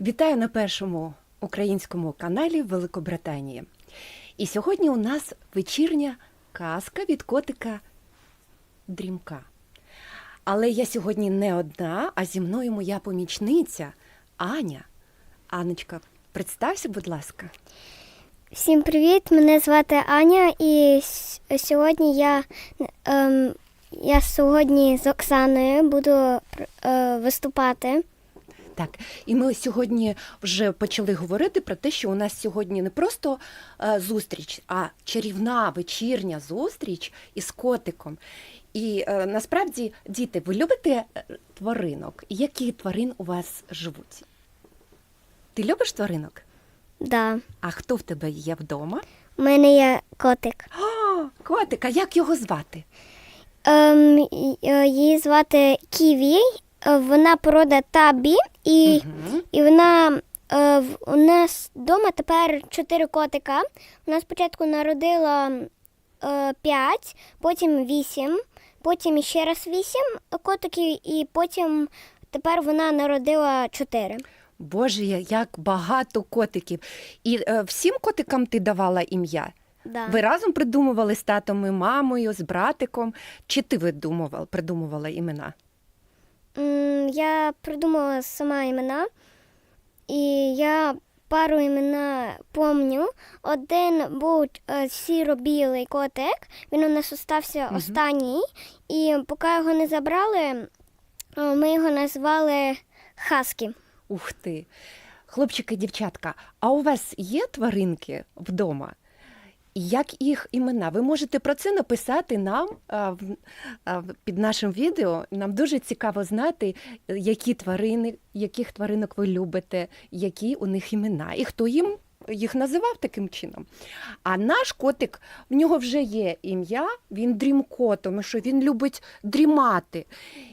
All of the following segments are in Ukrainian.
Вітаю на першому українському каналі Великобританії. І сьогодні у нас вечірня казка від котика Дрімка. Але я сьогодні не одна, а зі мною моя помічниця Аня. Анечка, представся, будь ласка. Всім привіт! Мене звати Аня, і сьогодні я, ем, я сьогодні з Оксаною буду е, виступати. Так, і ми сьогодні вже почали говорити про те, що у нас сьогодні не просто е, зустріч, а чарівна вечірня зустріч із котиком. І е, насправді, діти, ви любите е, тваринок? Які тварин у вас живуть? Ти любиш тваринок? Да. А хто в тебе є вдома? У мене є котик. О, котик, а як його звати? Ем, е, її звати Ківі. Е, Вона порода табі, і, Мгм. і вона е, в- у нас вдома тепер чотири котика. Вона спочатку народила е, п'ять, потім вісім, потім ще раз вісім котиків, і потім тепер вона народила чотири. Боже, як багато котиків. І е, всім котикам ти давала ім'я? Да. Ви разом придумували з татом і мамою, з братиком? Чи ти видумував, придумувала імена? Я придумала сама імена, і я пару імена помню. Один був е, сіро-білий котик, він у нас остався останній, і поки його не забрали, е, ми його назвали Хаскі. Ух ти. Хлопчики, дівчатка, а у вас є тваринки вдома? Як їх імена? Ви можете про це написати нам а, а, під нашим відео. Нам дуже цікаво знати, е, які тварини, яких тваринок ви любите, які у них імена, і хто їм їх називав таким чином. А наш котик, в нього вже є ім'я, він дрімко, тому що він любить дрімати.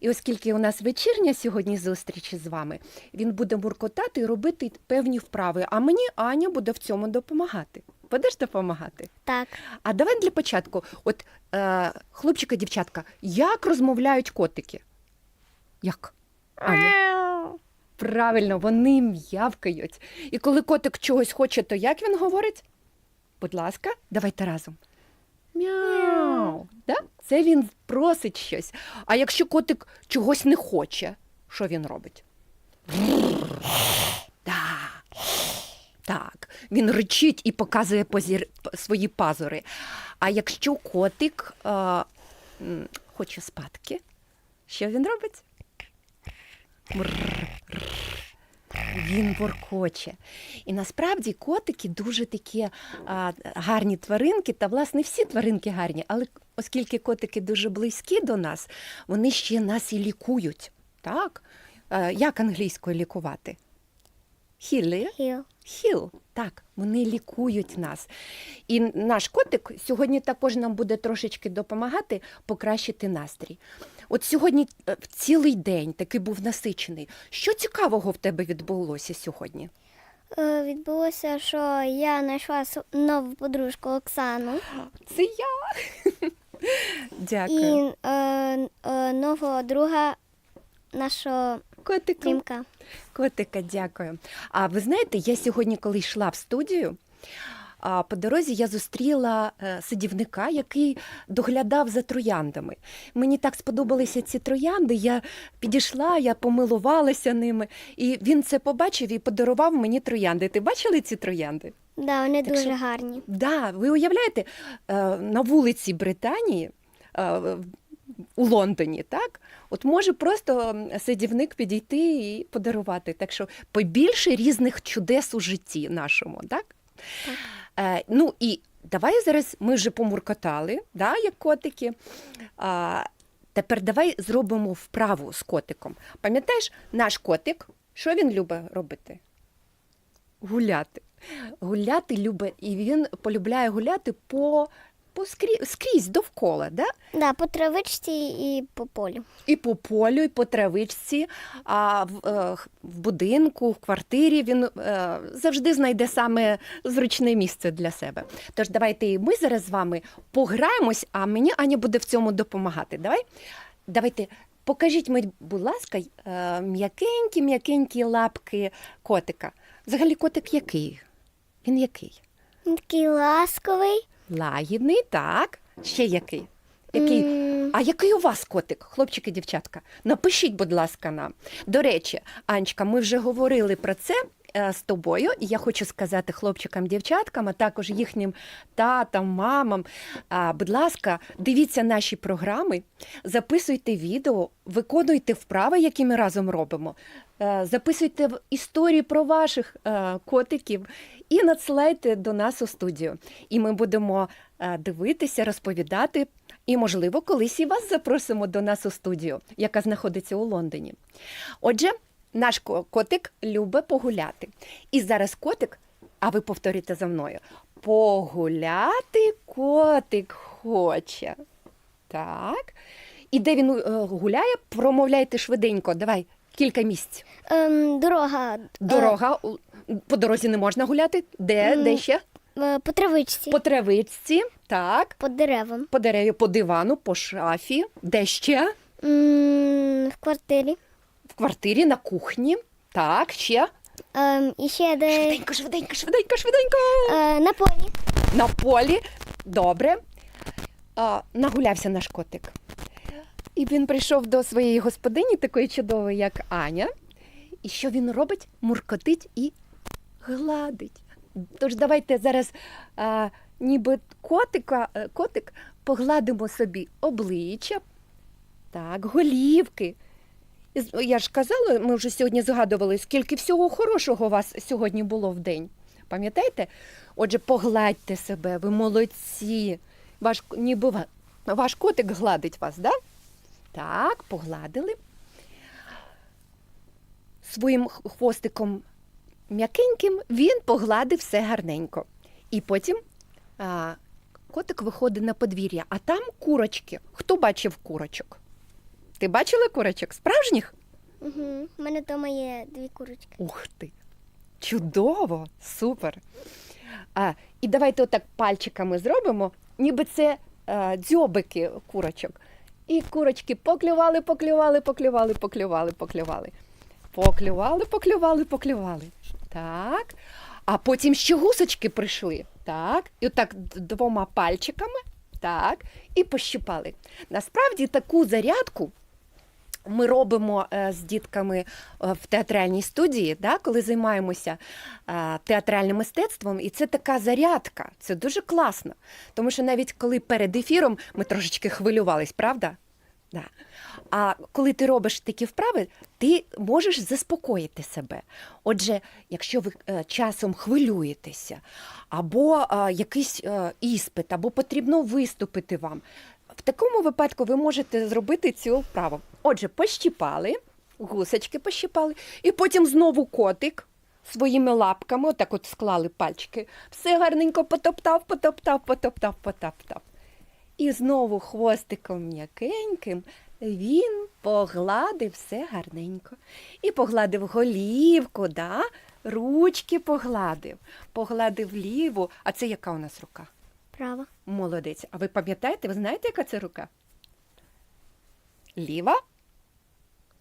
І оскільки у нас вечірня сьогодні зустріч з вами, він буде муркотати і робити певні вправи. А мені Аня буде в цьому допомагати. Будеш допомагати? Так. А давай для початку, от е, хлопчика, дівчатка, як розмовляють котики? Як? Аня? Правильно, вони м'явкають. І коли котик чогось хоче, то як він говорить? Будь ласка, давайте разом. Мяу. Да? Це він просить щось. А якщо котик чогось не хоче, що він робить? Да. Так, він ричить і показує позір... свої пазури. А якщо котик е, хоче спадки, що він робить? Він воркоче. І насправді котики дуже такі а, гарні тваринки, та власне всі тваринки гарні, але оскільки котики дуже близькі до нас, вони ще нас і лікують. Так? А, як англійською лікувати? Хіли? Хіл. Хіл, так, вони лікують нас. І наш котик сьогодні також нам буде трошечки допомагати покращити настрій. От сьогодні е, цілий день такий був насичений. Що цікавого в тебе відбулося сьогодні? Е, Відбулося, що я знайшла нову подружку Оксану Це я. Дякую. і е, е, нового друга нашого Котику. Трімка. Котика, дякую. А ви знаєте, я сьогодні, коли йшла в студію, а по дорозі я зустріла е, садівника, який доглядав за трояндами. Мені так сподобалися ці троянди. Я підійшла, я помилувалася ними, і він це побачив і подарував мені троянди. Ти бачили ці троянди? Да, вони Так дуже що- гарні. Да, ви уявляєте, е, на вулиці Британії. У Лондоні, так? От може просто садівник підійти і подарувати. Так що побільше різних чудес у житті нашому, так? Так. Е, ну і давай зараз ми вже помуркотали, да, як котики. А, тепер давай зробимо вправу з котиком. Пам'ятаєш, наш котик, що він любить робити? Гуляти. Гуляти любить, і він полюбляє гуляти по, по скрізь, довкола. Да? Да, по травичці і по полю. І по полю, і по травичці, а в, е, в будинку, в квартирі він е, завжди знайде саме зручне місце для себе. Тож давайте і ми зараз з вами пограємось, а мені Аня буде в цьому допомагати. Давай? Давайте покажіть мені, будь ласка, е, м'якенькі, м'якенькі лапки котика. Взагалі, котик який? Він який? Він такий ласковий. Лагідний, так. Ще який? Який? А який у вас котик, хлопчики, дівчатка? Напишіть, будь ласка, нам. До речі, Анечка, ми вже говорили про це е, з тобою, і я хочу сказати хлопчикам, дівчаткам, а також їхнім татам, мамам. Будь ласка, дивіться наші програми, записуйте відео, виконуйте вправи, які ми разом робимо. Е, Записуйте історії про ваших е, котиків і надсилайте до нас у студію. І ми будемо дивитися, розповідати. І, можливо, колись і вас запросимо до нас у студію, яка знаходиться у Лондоні. Отже, наш котик любить погуляти. І зараз котик, а ви повторюйте за мною: погуляти котик хоче. Так. І де він е, гуляє, промовляйте швиденько. Давай, кілька місць. ем, дорога. Дорога. По дорозі не можна гуляти. Де? Де ще? Е, по травичці, По травичці, так. по деревам. По дереві, по дивану, по шафі. Де ще? М, в квартирі. В квартирі, на кухні. Так, ще. Ем, і ще де Швиденько, швиденько, швиденько, швиденько. е, на полі. На полі. Добре. А, нагулявся наш котик. І він прийшов до своєї господині, такої чудової, як Аня. І що він робить? Муркотить і гладить. Тож давайте зараз а, ніби котика, е, котик погладимо собі обличчя, так, голівки. Я ж казала, ми вже сьогодні згадували, скільки всього хорошого у вас сьогодні було в день. Пам'ятаєте? Отже, погладьте себе, ви молодці. Ваш, ніби ваш котик гладить вас, да? Так, погладили. Своїм хвостиком м'якеньким він погладив все гарненько. І потім а, котик виходить на подвір'я, а там курочки. Хто бачив курочок? Ти бачила курочок? Справжніх? Угу. У мене вдома є дві курочки. Ух ти! Чудово! Супер! А, і давайте отак пальчиками зробимо, ніби це а, дзьобики курочок. І курочки поклювали, поклювали, поклювали, поклювали, поклювали. Поклювали, поклювали, поклювали. Так. А потім ще гусочки прийшли. Так. І отак двома пальчиками. Так. І пощипали. Насправді таку зарядку ми робимо е, з дітками е, в театральній студії, да, коли займаємося е, театральним мистецтвом, і це така зарядка. Це дуже класно. Тому що навіть коли перед ефіром ми трошечки хвилювались, правда? Да. А коли ти робиш такі вправи, ти можеш заспокоїти себе. Отже, якщо ви е, часом хвилюєтеся, або е, якийсь е, іспит, або потрібно виступити вам, в такому випадку ви можете зробити цю вправу. Отже, пощіпали, гусочки пощіпали, і потім знову котик своїми лапками, отак от склали пальчики, все гарненько потоптав, потоптав, потоптав, потоптав. І знову хвостиком м'якеньким він погладив все гарненько. І погладив голівку, да? ручки погладив, погладив ліву. А це яка у нас рука? Право. Молодець. А ви пам'ятаєте, ви знаєте, яка це рука? Ліва,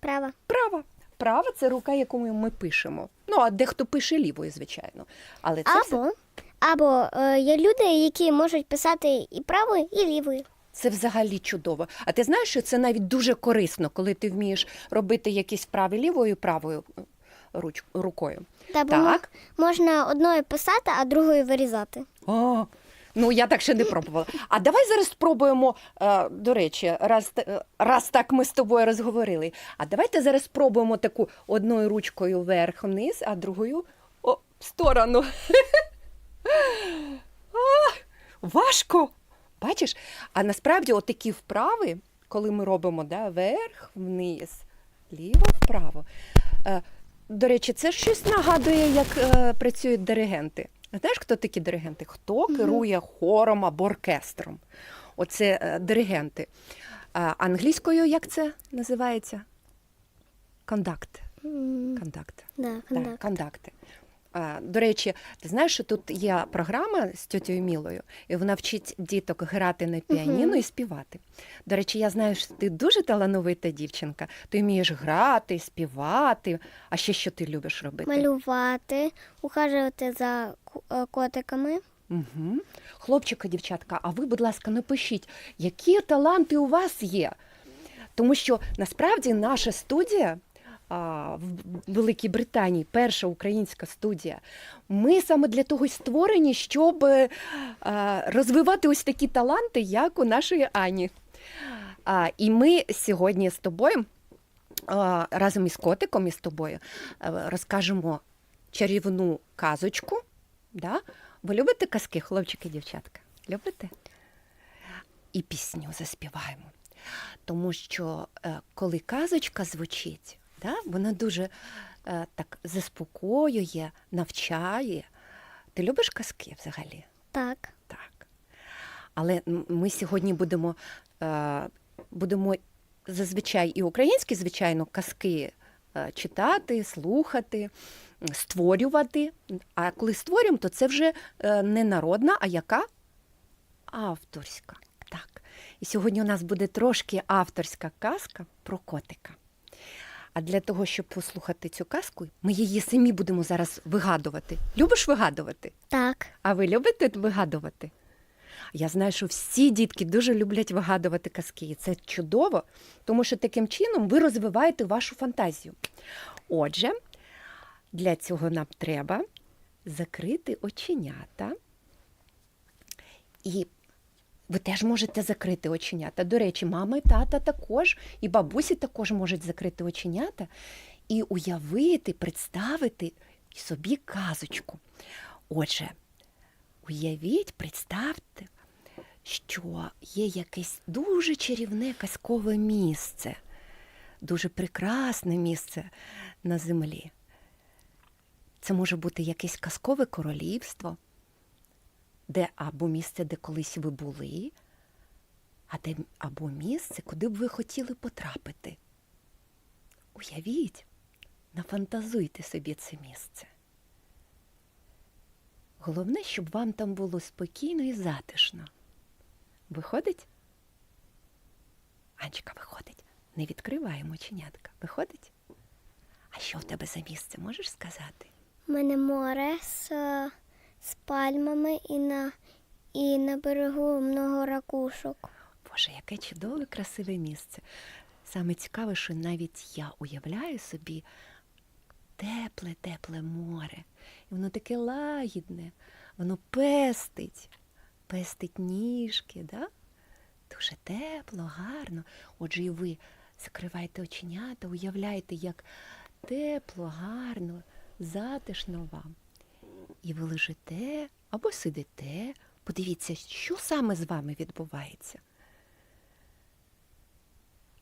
Право. права. Права це рука, яку ми- пишемо. Ну, а дехто пише лівою, звичайно. Але це, все- Або, або е, є люди, які можуть писати і правою, і лівою. Це взагалі чудово. А ти знаєш, що це навіть дуже корисно, коли ти вмієш робити якісь вправи лівою і правою е, руч, рукою. Та бо мо- Так. можна одною писати, а другою вирізати. О, ну я так ще не пробувала. А давай зараз спробуємо, е, до речі, раз, т- е, раз так ми з тобою розговорили. А давайте зараз спробуємо таку одною ручкою вверх-вниз, а другою о, в сторону. А, важко. Бачиш? А насправді отакі вправи, коли ми робимо да, вверх, вниз, ліво, вправо. Е, До речі, це щось нагадує, як е, працюють диригенти. Знаєш, хто такі диригенти? Хто керує хором або оркестром? Оце е, диригенти. А англійською як це називається? Кондакт. Кондакт. Да, Так, кондак. кондакти. А, До речі, ти знаєш, що тут є програма з тьотєю Мілою, і вона вчить діток грати на піаніно Мгм. і співати. До речі, я знаю, що ти дуже талановита дівчинка. Ти вмієш грати, співати. А ще що ти любиш робити? Малювати, ухажувати за е, котиками. Угу. Хлопчики, дівчатка, а ви, будь ласка, напишіть, які таланти у вас є. Тому що насправді наша студія в Великій Британії, перша українська студія, ми саме для того й створені, щоб е, розвивати ось такі таланти, як у нашої Ані. І ми сьогодні з тобою, разом із котиком і з тобою, е, розкажемо чарівну казочку. Да? Ви любите казки, хлопчики, дівчатка? Любите? І пісню заспіваємо. Тому що е, коли казочка звучить, да, вона дуже е, так заспокоює, навчає. Ти любиш казки взагалі? Так. Так. Але ми сьогодні будемо, е, будемо зазвичай і українські, звичайно, казки е, читати, слухати, створювати. А коли створюємо, то це вже е, не народна, а яка? Авторська. Так. І сьогодні у нас буде трошки авторська казка про котика. А для того, щоб послухати цю казку, ми її самі будемо зараз вигадувати. Любиш вигадувати? Так. А ви любите вигадувати? Я знаю, що всі дітки дуже люблять вигадувати казки, і це чудово, тому що таким чином ви розвиваєте вашу фантазію. Отже, для цього нам треба закрити оченята. І ви теж можете закрити оченята. До речі, мама і тата також, і бабусі також можуть закрити оченята і уявити, представити собі казочку. Отже, уявіть, представте, що є якесь дуже чарівне казкове місце, дуже прекрасне місце на землі. Це може бути якесь казкове королівство, де або місце, де колись ви були, а де, або місце, куди б ви хотіли потрапити. Уявіть, нафантазуйте собі це місце. Головне, щоб вам там було спокійно і затишно. Виходить? Анечка, виходить. Не відкриваємо оченятка. Виходить? А що в тебе за місце, можеш сказати? У мене море з, з пальмами і на, і на берегу много ракушок. Боже, яке чудове, красиве місце. Саме цікаве, що навіть я уявляю собі тепле, тепле море. І воно таке лагідне, воно пестить, пестить ніжки, да? дуже тепло, гарно. Отже, і ви закривайте оченята, уявляйте, як тепло, гарно, затишно вам. І ви лежите або сидите, подивіться, що саме з вами відбувається.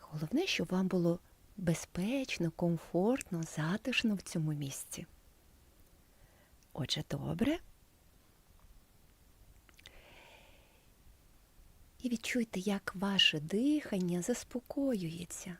Головне, щоб вам було безпечно, комфортно, затишно в цьому місці. Отже, добре. І відчуйте, як ваше дихання заспокоюється.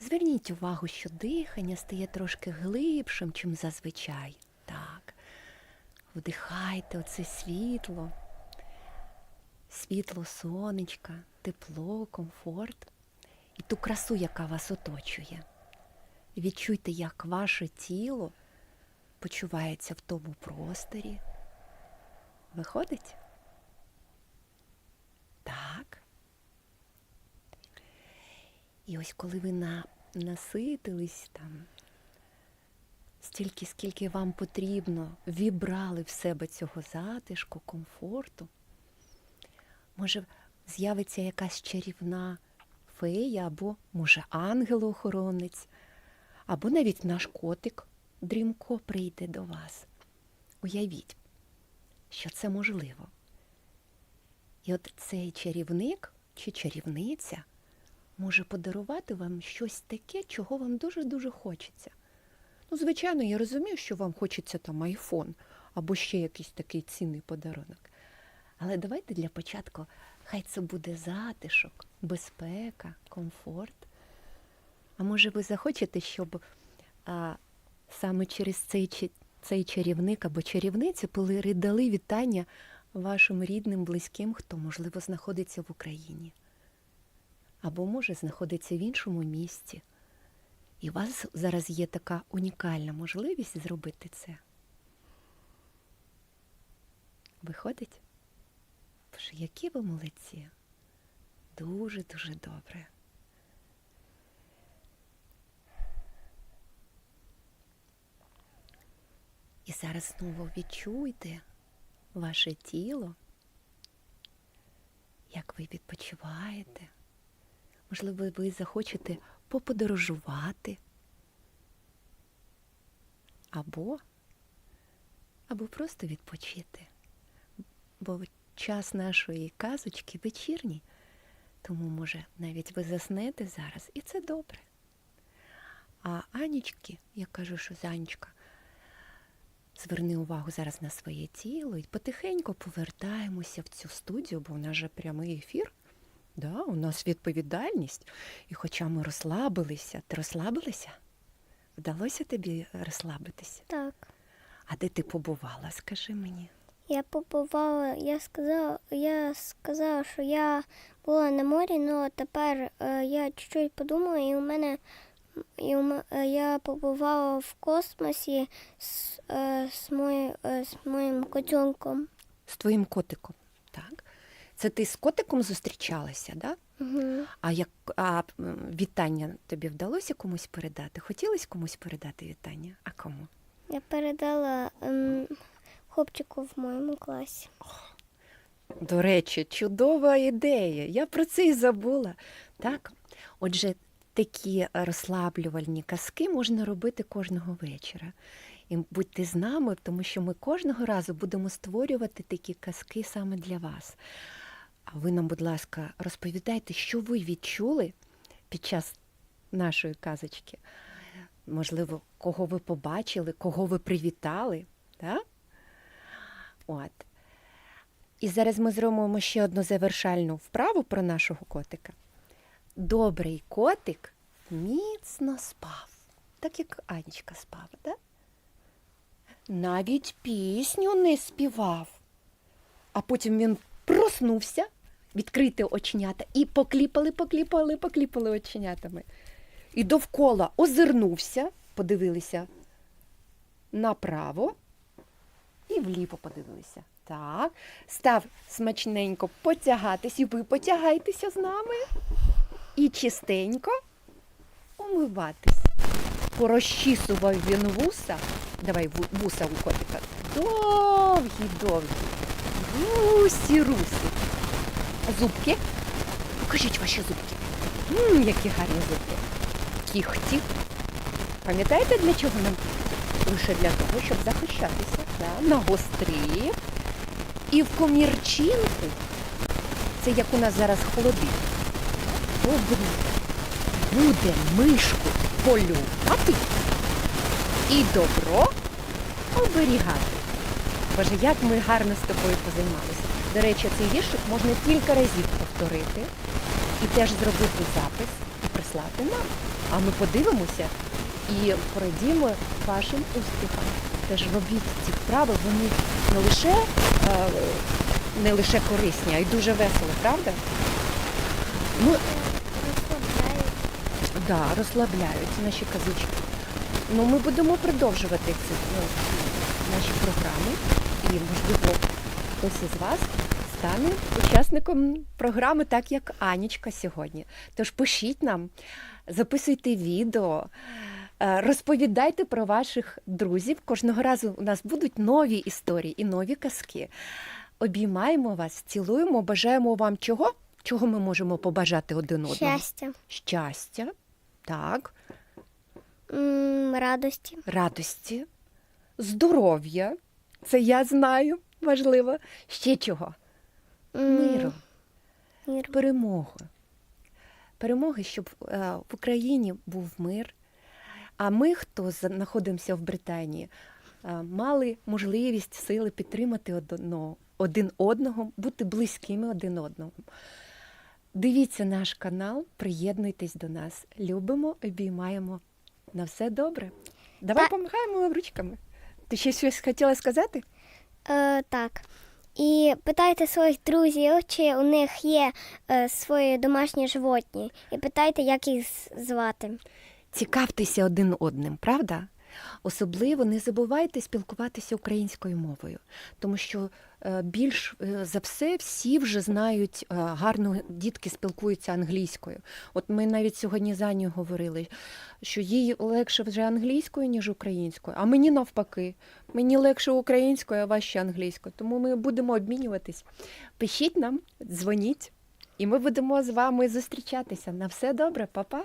Зверніть увагу, що дихання стає трошки глибшим, чим зазвичай. Так. Вдихайте оце світло, світло сонечка, тепло, комфорт і ту красу, яка вас оточує. Відчуйте, як ваше тіло почувається в тому просторі. Виходить? Так. І ось коли ви на, наситились там, стільки, скільки вам потрібно, вібрали в себе цього затишку, комфорту, може, з'явиться якась чарівна фея, або, може, ангел-охоронець, або навіть наш котик Дрімко прийде до вас. Уявіть, що це можливо. І от цей чарівник чи чарівниця може подарувати вам щось таке, чого вам дуже-дуже хочеться. Ну, звичайно, я розумію, що вам хочеться там айфон або ще якийсь такий цінний подарунок. Але давайте для початку хай це буде затишок, безпека, комфорт. А може, ви захочете, щоб а, саме через цей, цей чарівник або чарівниця передали вітання вашим рідним, близьким, хто, можливо, знаходиться в Україні або може знаходиться в іншому місті. І у вас зараз є така унікальна можливість зробити це. Виходить? Боже, які ви молодці. Дуже-дуже добре. І зараз знову відчуйте ваше тіло, як ви відпочиваєте. Можливо, ви захочете поподорожувати. Або, або просто відпочити. Бо час нашої казочки вечірній, тому, може, навіть ви заснете зараз, і це добре. А Анічки, я кажу, що Занечка, зверни увагу зараз на своє тіло і потихеньку повертаємося в цю студію, бо у нас же прямий ефір. Да, у нас відповідальність. І хоча ми розслабилися, ти розслабилася? Вдалося тобі розслабитися? Так. А де ти побувала, скажи мені? Я побувала, я сказала, я сказала, що я була на морі, але тепер е, я чуть-чуть подумала, і у мене і у, е, я побувала в космосі з, е, з, моє, е, з моїм котенком. З твоїм котиком? Це ти з котиком зустрічалася, да? Угу. А як а вітання тобі вдалося комусь передати? Хотілося комусь передати вітання? А кому? Я передала ем, хлопчику в моєму класі. До речі, чудова ідея. Я про це і забула. Так, отже, такі розслаблювальні казки можна робити кожного вечора. І будьте з нами, тому що ми кожного разу будемо створювати такі казки саме для вас. А ви нам, будь ласка, розповідайте, що ви відчули під час нашої казочки. Можливо, кого ви побачили, кого ви привітали. Так? От. І зараз ми зробимо ще одну завершальну вправу про нашого котика. Добрий котик міцно спав, так як Анечка спав, да? Навіть пісню не співав. А потім він проснувся, відкрити оченята і покліпали, покліпали, покліпали оченятами. І довкола озирнувся, подивилися направо і вліво подивилися. Так, став смачненько потягатись, і ви потягайтеся з нами. І чистенько умиватись. Порозчісував він вуса. Давай вуса у котика. Довгі, довгі. Зубки. Покажіть ваші зубки. М, які гарні зубки. Кіхті. Пам'ятаєте, для чого нам? Лише для того, щоб захищатися. Да? На гострі. І в комірчинку, це як у нас зараз холодильник, добрі, буде мишку полювати і добро оберігати. Боже, як ми гарно з тобою позаймалися. До речі, цей віршик можна кілька разів повторити і теж зробити запис і прислати нам. А ми подивимося і порадімо вашим успіхам. Теж робіть ці вправи, вони не лише, е, не лише корисні, а й дуже весело, правда? Ну, Розслабляю. да, розслабляють наші казочки. Ну, ми будемо продовжувати ці ну, наші програми. І, можливо, хтось із вас стане учасником програми, так як Анічка сьогодні. Тож пишіть нам, записуйте відео, е, розповідайте про ваших друзів. Кожного разу у нас будуть нові історії і нові казки. Обіймаємо вас, цілуємо, бажаємо вам чого? Чого ми можемо побажати один одному? Щастя, щастя, так, М, радості, радості, здоров'я. Це я знаю, важливо. Ще чого? Миру, миру. перемоги. Перемоги, щоб е, в Україні був мир. А ми, хто знаходимося в Британії, е, мали можливість сили підтримати одно- один одного, бути близькими один одному. Дивіться наш канал, приєднуйтесь до нас. Любимо, обіймаємо. На все добре. Давай Та- помахаємо ручками. Ти ще щось хотіла сказати? Е, так. І питайте своїх друзів, чи у них є е, свої домашні животні, і питайте, як їх звати. Цікавтеся один одним, правда? Особливо не забувайте спілкуватися українською мовою, тому що е, більш е, за все всі вже знають е, гарно дітки спілкуються англійською. От ми навіть сьогодні за Аню говорили, що їй легше вже англійською, ніж українською, а мені навпаки. Мені легше українською, а важче англійською. Тому ми будемо обмінюватись. Пишіть нам, дзвоніть, і ми будемо з вами зустрічатися. На все добре, па-па!